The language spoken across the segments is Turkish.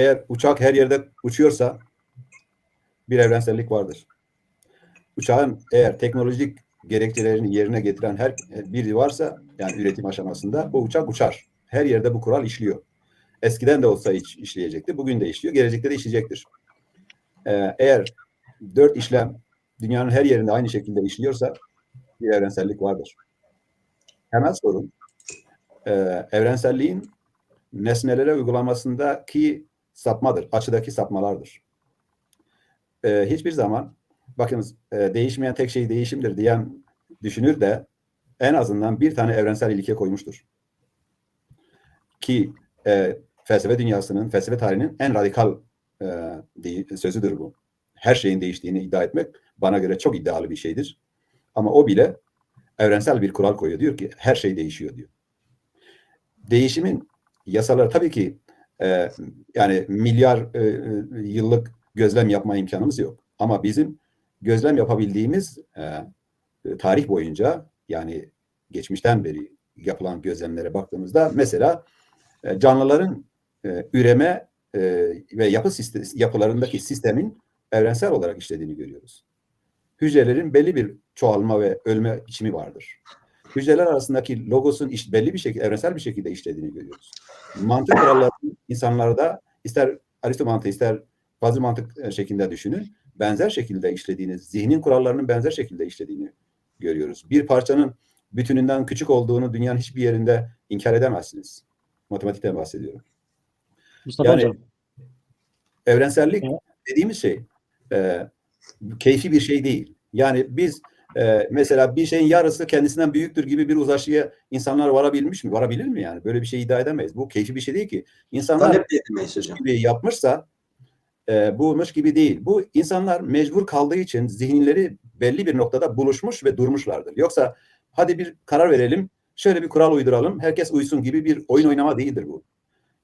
eğer uçak her yerde uçuyorsa bir evrensellik vardır. Uçağın eğer teknolojik gerekçelerini yerine getiren her biri varsa yani üretim aşamasında o uçak uçar. Her yerde bu kural işliyor. Eskiden de olsa iş, işleyecekti. Bugün de işliyor. Gelecekte de işleyecektir. Ee, eğer dört işlem dünyanın her yerinde aynı şekilde işliyorsa bir evrensellik vardır. Temel sorun e, evrenselliğin nesnelere uygulamasındaki sapmadır. Açıdaki sapmalardır. E, hiçbir zaman bakınız e, değişmeyen tek şey değişimdir diyen düşünür de en azından bir tane evrensel ilke koymuştur. Ki e, felsefe dünyasının, felsefe tarihinin en radikal e, de- sözüdür bu. Her şeyin değiştiğini iddia etmek bana göre çok iddialı bir şeydir. Ama o bile evrensel bir kural koyuyor. Diyor ki her şey değişiyor diyor. Değişimin yasaları tabii ki e, yani milyar e, e, yıllık gözlem yapma imkanımız yok. Ama bizim gözlem yapabildiğimiz e, tarih boyunca yani geçmişten beri yapılan gözlemlere baktığımızda mesela canlıların üreme ve yapı yapılarındaki sistemin evrensel olarak işlediğini görüyoruz. Hücrelerin belli bir çoğalma ve ölme biçimi vardır. Hücreler arasındaki logosun iş, belli bir şekilde evrensel bir şekilde işlediğini görüyoruz. Mantık kurallarının insanlarda ister Aristo mantığı ister fazla mantık e, şeklinde düşünün benzer şekilde işlediğini, zihnin kurallarının benzer şekilde işlediğini görüyoruz. Bir parçanın bütününden küçük olduğunu dünyanın hiçbir yerinde inkar edemezsiniz. Matematikten bahsediyorum. Mustafa Yani- Hocam. Evrensellik dediğimiz şey e, keyfi bir şey değil. Yani biz e, mesela bir şeyin yarısı kendisinden büyüktür gibi bir uzlaşıya insanlar varabilmiş mi? Varabilir mi yani? Böyle bir şey iddia edemeyiz. Bu keyfi bir şey değil ki. İnsanlar Talep de edemeyiz hocam. gibi yapmışsa e, bulmuş gibi değil. Bu insanlar mecbur kaldığı için zihinleri belli bir noktada buluşmuş ve durmuşlardır. Yoksa hadi bir karar verelim, şöyle bir kural uyduralım, herkes uysun gibi bir oyun oynama değildir bu.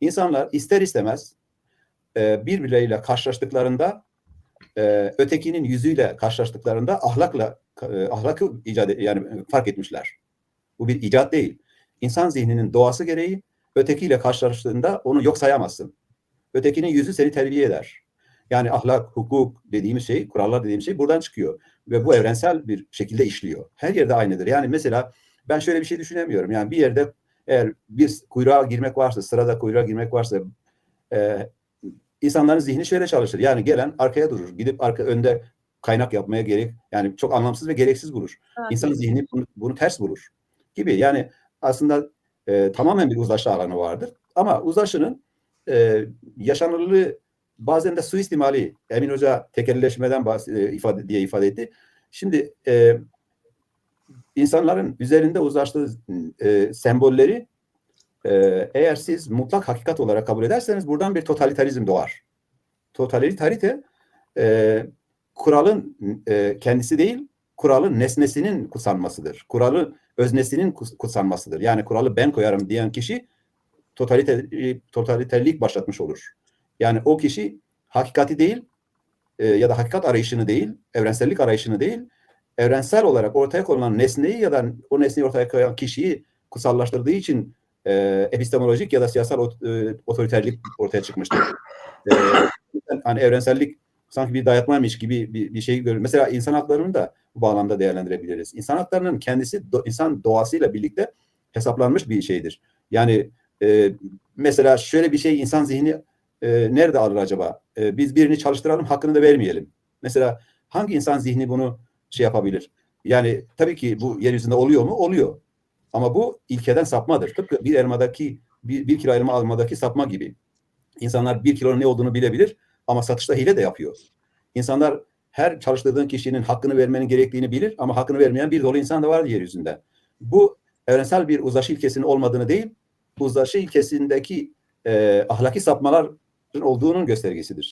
İnsanlar ister istemez e, birbirleriyle karşılaştıklarında e, ötekinin yüzüyle karşılaştıklarında ahlakla e, ahlakı icat yani fark etmişler. Bu bir icat değil. İnsan zihninin doğası gereği ötekiyle karşılaştığında onu yok sayamazsın. Ötekinin yüzü seni terbiye eder. Yani ahlak, hukuk dediğimiz şey, kurallar dediğimiz şey buradan çıkıyor. Ve bu evrensel bir şekilde işliyor. Her yerde aynıdır. Yani mesela ben şöyle bir şey düşünemiyorum. Yani bir yerde eğer bir kuyruğa girmek varsa, sırada kuyruğa girmek varsa e, insanların zihni şöyle çalışır. Yani gelen arkaya durur. Gidip arka önde kaynak yapmaya gerek yani çok anlamsız ve gereksiz bulur. İnsan zihni bunu, bunu ters bulur gibi. Yani aslında e, tamamen bir uzlaşı alanı vardır. Ama uzlaşının e, yaşanırlığı bazen de suistimali. Emin Hoca tekelleşmeden bahs- e, ifade diye ifade etti. Şimdi e, insanların üzerinde uzlaştığı e, sembolleri e, eğer siz mutlak hakikat olarak kabul ederseniz buradan bir totalitarizm doğar. Totaliterite e, kuralın e, kendisi değil, kuralın nesnesinin kutsanmasıdır. Kuralın öznesinin kutsanmasıdır. Yani kuralı ben koyarım diyen kişi totaliter, totaliterlik başlatmış olur. Yani o kişi hakikati değil e, ya da hakikat arayışını değil, evrensellik arayışını değil, evrensel olarak ortaya konulan nesneyi ya da o nesneyi ortaya koyan kişiyi kutsallaştırdığı için e, epistemolojik ya da siyasal e, otoriterlik ortaya çıkmıştır. E, hani evrensellik sanki bir dayatmaymış gibi bir, bir şey görüyoruz. Mesela insan haklarını da bu bağlamda değerlendirebiliriz. İnsan haklarının kendisi do- insan doğasıyla birlikte hesaplanmış bir şeydir. Yani e, mesela şöyle bir şey insan zihni e, nerede alır acaba? E, biz birini çalıştıralım hakkını da vermeyelim. Mesela hangi insan zihni bunu şey yapabilir? Yani tabii ki bu yeryüzünde oluyor mu? Oluyor. Ama bu ilkeden sapmadır. Tıpkı bir elmadaki bir, bir kilo elma almadaki sapma gibi. İnsanlar bir kilonun ne olduğunu bilebilir ama satışta hile de yapıyor. İnsanlar her çalıştırdığın kişinin hakkını vermenin gerektiğini bilir ama hakkını vermeyen bir dolu insan da var yeryüzünde. Bu evrensel bir uzlaşı ilkesinin olmadığını değil, uzlaşı ilkesindeki e, ahlaki sapmaların olduğunun göstergesidir.